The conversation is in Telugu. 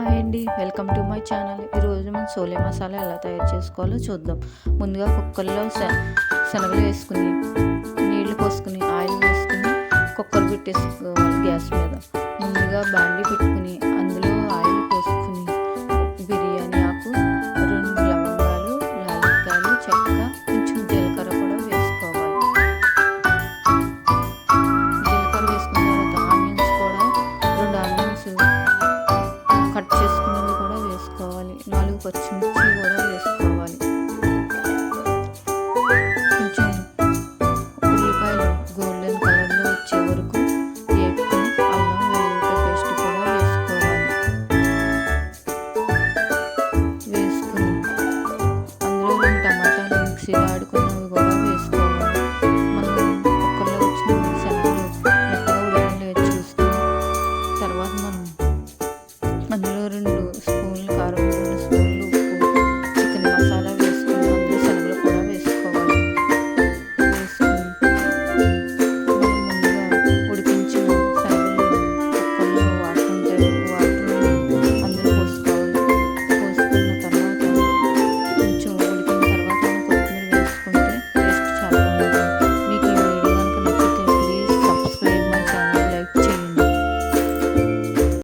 హాయ్ అండి. Welcome to my channel. ఈరోజు మనం సోలే మసాలా ఎలా తయారు చేసుకోవాలో చూద్దాం. ముందుగా కుక్కర్లో శనగలు వేసుకుని నీళ్ళు పోసుకుని ఆయిల్ వేసుకుని కుక్కర్ పెట్టేసుకోవాలి గ్యాస్ మీద. ముందుగా బాండీ పెట్టుకుని పచ్చిమిర్చి కూడా వేసుకోవాలి కొంచెం ఉల్లిపాయలు గోల్డెన్ కలర్లో వచ్చే వరకు అల్లం వెల్లుల్లి పేస్ట్ కూడా వేసుకోవాలి వేసుకుని అందులో రెండు టమాటాలు మిక్సీ ఆడుకున్నవి కూడా వేసుకోవాలి మనం కుక్కర్లో వచ్చిన శనగలు మెత్తగా చూసుకుని తర్వాత మనం అందులో రెండు